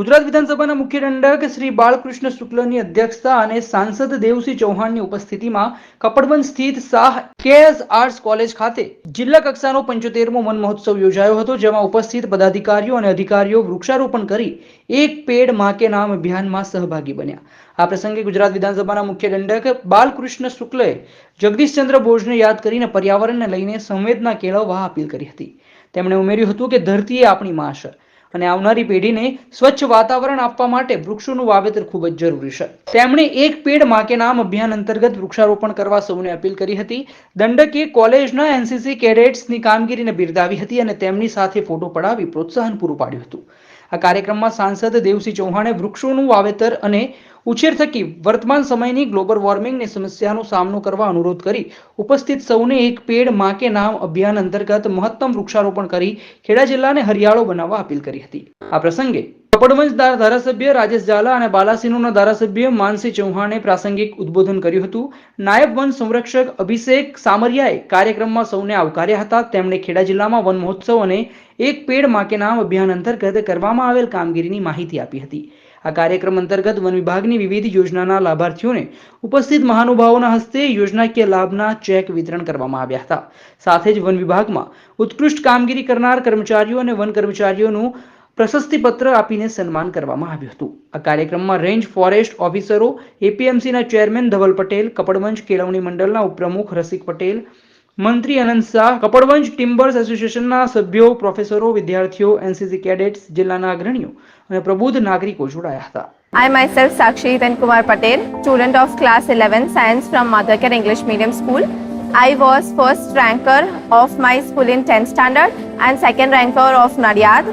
ગુજરાત વિધાનસભાના મુખ્ય દંડક શ્રી બાળકૃષ્ણ શુક્લની અધ્યક્ષતા અને સાંસદ દેવસિંહ ચૌહાણની ઉપસ્થિતિમાં કપડવન સ્થિત શાહ કેએસ આર્ટસ કોલેજ ખાતે જિલ્લા કક્ષાનો પંચોતેરમો વન મહોત્સવ યોજાયો હતો, જેમાં ઉપસ્થિત પદાધિકારીઓ અને અધિકારીઓ વૃક્ષારોપણ કરી એક પેડમાં કે નામ અભિયાનમાં સહભાગી બન્યા. આ પ્રસંગે ગુજરાત વિધાનસભાના મુખ્ય દંડક બાલકૃષ્ણ શુક્લએ જગદીશચંદ્ર બોઝને યાદ કરીને પર્યાવરણને લઈને સંવેદના કેળવવા અપીલ કરી હતી. તેમણે ઉમેર્યું હતું કે ધરતી એ આપણી માં છે અને આવનારી પેઢીને સ્વચ્છ વાતાવરણ આપવા માટે વૃક્ષોનું વાવેતર ખૂબ જ જરૂરી છે. તેમણે એક પેડમાં કે નામ અભિયાન અંતર્ગત વૃક્ષારોપણ કરવા સૌને અપીલ કરી હતી. દંડકે કોલેજના એનસીસી કેડેટ્સની કામગીરીને બિરદાવી હતી અને તેમની સાથે ફોટો પડાવી પ્રોત્સાહન પૂરું પાડ્યું હતું. આ કાર્યક્રમમાં સાંસદ દેવસિંહ ચૌહાણે વૃક્ષોનું વાવેતર અને ઉછેર થકી વર્તમાન સમયની ગ્લોબલ વોર્મિંગની સમસ્યાનો સામનો કરવા અનુરોધ કરી. ઉપસ્થિત સૌને એક પેડમાં કે નામ અભિયાન અંતર્ગત મહત્તમ વૃક્ષારોપણ કરી ખેડા જિલ્લાને હરિયાળો બનાવવા અપીલ કરી હતી. આ પ્રસંગે કપડવંજ ધારાસભ્ય રાજેશ ઝાલા અને બાલાસિનોના ધારાસભ્ય માનસી ચૌહાણે પ્રાસંગિક ઉદ્બોધન કર્યું હતું. નાયબ વન સંરક્ષક અભિષેક સામરિયાએ કાર્યક્રમમાં સૌને આવકાર્યા હતા. તેમણે ખેડા જિલ્લામાં વન મહોત્સવ અને એક પેડ માકે નામ અભિયાન અંતર્ગત કરવામાં આવેલ કામગીરીની માહિતી આપી હતી. આ કાર્યક્રમ અંતર્ગત વન વિભાગની વિવિધ યોજનાના લાભાર્થીઓને ઉપસ્થિત મહાનુભાવોના હસ્તે યોજનાકીય લાભના ચેક વિતરણ કરવામાં આવ્યા હતા. સાથે જ વન વિભાગમાં ઉત્કૃષ્ટ કામગીરી કરનાર કર્મચારીઓ અને વન કર્મચારીઓનું પ્રશસ્તિપત્ર આપીને સન્માન કરવામાં આવ્યું હતું આ કાર્યક્રમમાં રેન્જ ફોરેસ્ટ ઓફિસરો એપીએમસીના ચેરમેન ધવલ પટેલ કપડવંજ કેળવણી મંડળના ઉપપ્રમુખ રસિક પટેલ મંત્રી અનંત શાહ કપડવંજ ટિમ્બર્સ એસોસિએશનના સભ્યો પ્રોફેસરો વિદ્યાર્થીઓ એનસીસી કેડેટ્સ જિલ્લાના અગ્રણીઓ અને પ્રબુદ્ધ નાગરિકો જોડાયા હતા I myself Sakshi Kumar Patel, student of class 11 science from Mothercare English Medium School. I was first ranker of my school in 10th standard and second ranker of Nadiad.